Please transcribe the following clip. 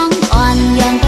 างอ่อนยัง